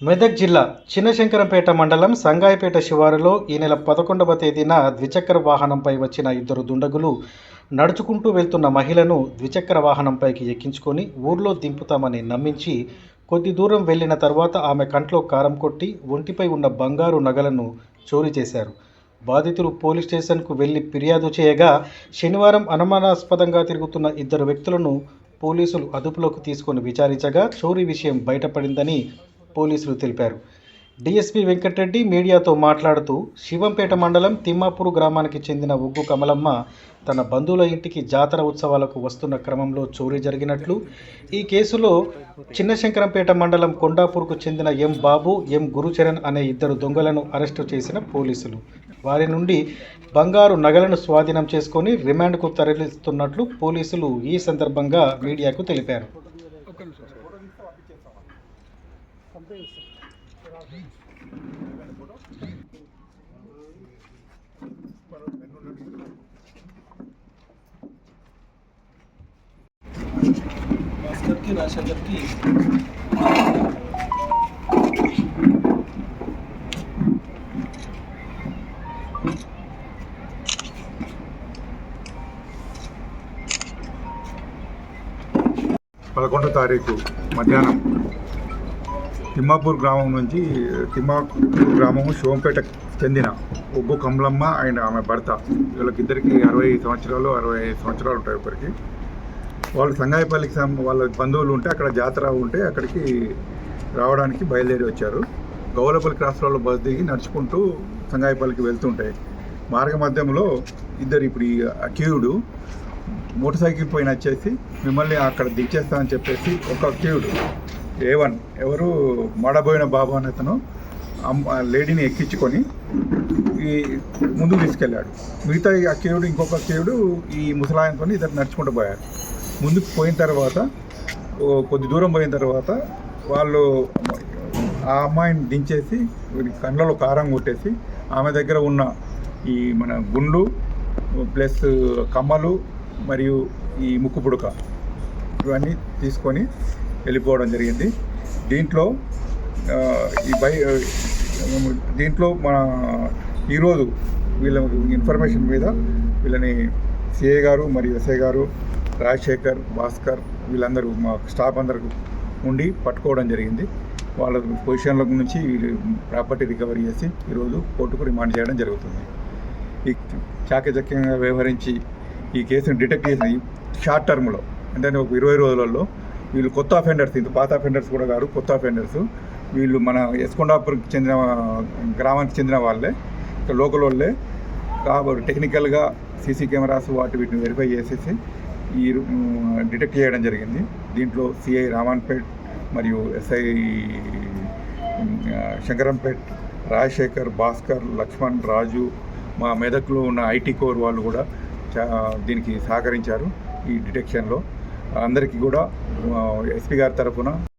మెదక్ జిల్లా చిన్నశంకరంపేట మండలం సంగాయపేట శివారులో ఈ నెల పదకొండవ తేదీన ద్విచక్ర వాహనంపై వచ్చిన ఇద్దరు దుండగులు నడుచుకుంటూ వెళ్తున్న మహిళను ద్విచక్ర వాహనంపైకి ఎక్కించుకొని ఊర్లో దింపుతామని నమ్మించి కొద్ది దూరం వెళ్ళిన తర్వాత ఆమె కంట్లో కారం కొట్టి ఒంటిపై ఉన్న బంగారు నగలను చోరీ చేశారు. బాధితులు పోలీస్ స్టేషన్కు వెళ్ళి ఫిర్యాదు చేయగా శనివారం అనుమానాస్పదంగా తిరుగుతున్న ఇద్దరు వ్యక్తులను పోలీసులు అదుపులోకి తీసుకొని విచారించగా చోరీ విషయం బయటపడిందని పోలీసులు తెలిపారు. డిఎస్పీ వెంకటరెడ్డి మీడియాతో మాట్లాడుతూ శివంపేట మండలం తిమ్మాపూర్ గ్రామానికి చెందిన ఉగ్గు కమలమ్మ తన బంధువుల ఇంటికి జాతర ఉత్సవాలకు వస్తున్న క్రమంలో చోరీ జరిగినట్లు ఈ కేసులో చిన్నశంకరంపేట మండలం కొండాపూర్కు చెందిన ఎం బాబు ఎం గురుచరణ్ అనే ఇద్దరు దొంగలను అరెస్టు చేసిన పోలీసులు. వారి నుండి బంగారు నగలను స్వాధీనం చేసుకొని రిమాండ్కు తరలిస్తున్నట్లు పోలీసులు ఈ సందర్భంగా మీడియాకు తెలిపారు. భాస్కర్కి రాజశేఖర్కి. పదకొండో తారీఖు మధ్యాహ్నం. తిమ్మాపూర్ గ్రామం నుంచి తిమ్మాపూర్ గ్రామము శివంపేటకు చెందిన ఒగ్గు కమలమ్మ అండ్ ఆమె భర్త. వీళ్ళకిద్దరికి అరవై సంవత్సరాలు అరవై ఐదు సంవత్సరాలు ఉంటాయి ఒకరికి వాళ్ళు సంగాయపల్లికి వాళ్ళ బంధువులు ఉంటే అక్కడ జాతర ఉంటే అక్కడికి రావడానికి బయలుదేరి వచ్చారు. గౌలపల్లి క్రాస్ రోడ్లో బస్ దిగి నడుచుకుంటూ సంగాయపల్లికి వెళ్తుంటాయి మార్గ మధ్యంలో ఇద్దరు ఇప్పుడు ఈ అక్యూడు మోటార్ సైకిల్ పైన వచ్చేసి మిమ్మల్ని అక్కడ దించేస్తా అని చెప్పేసి ఒక అక్యూడు ఏ వన్ ఎవరు? మడబోయిన బాబు అనే అతను లేడీని ఎక్కించుకొని ఈ ముందుకు తీసుకెళ్ళాడు. మిగతా ఈ అక్కేయుడు ఇంకొక అక్కేయుడు ఈ ముసలాయనతో ఇద్దరు నడుచుకుంటూ పోయారు. ముందుకు పోయిన తర్వాత కొద్ది దూరం పోయిన తర్వాత వాళ్ళు ఆ అమ్మాయిని దించేసి వీడి కళ్ళలో కారం కొట్టేసి ఆమె దగ్గర ఉన్న ఈ మన గుండు ప్లస్ కమ్మలు మరియు ఈ ముక్కు పుడక ఇవన్నీ తీసుకొని వెళ్ళిపోవడం జరిగింది. దీంట్లో ఈ బై దీంట్లో మన ఈరోజు వీళ్ళ ఇన్ఫర్మేషన్ మీద వీళ్ళని సిఏ గారు మరియు ఎస్ఐ గారు రాజశేఖర్ భాస్కర్ వీళ్ళందరూ మా స్టాఫ్ అందరికి ఉండి పట్టుకోవడం జరిగింది. వాళ్ళ పొజిషన్ల నుంచి వీళ్ళు ప్రాపర్టీ రికవరీ చేసి ఈరోజు కోర్టుకు రిమాండ్ చేయడం జరుగుతుంది. ఈ చాకచక్యంగా వ్యవహరించి ఈ కేసును డిటెక్ట్ చేసి షార్ట్ టర్మ్లో అంటే ఒక ఇరవై రోజులలో వీళ్ళు కొత్త అఫెండర్స్ ఇంత పాత అఫెండర్స్ కూడా కాదు కొత్త అఫెండర్స్ వీళ్ళు మన ఎస్కొండాపూర్కి చెందిన గ్రామానికి చెందిన వాళ్ళే లోకల్ వాళ్ళే. కాబట్టి టెక్నికల్గా సీసీ కెమెరాస్ వాటి వీటిని వెరిఫై చేసేసి ఈ డిటెక్ట్ చేయడం జరిగింది. దీంట్లో సిఐ రామాన్పేట్ మరియు ఎస్ఐ శంకరంపేట్ రాజశేఖర్ భాస్కర్ లక్ష్మణ్ రాజు మా మెదక్లో ఉన్న ఐటీ కోర్ వాళ్ళు కూడా చా దీనికి సహకరించారు ఈ డిటెక్షన్లో అందరికీ కూడా ఎస్పీ గారి తరఫున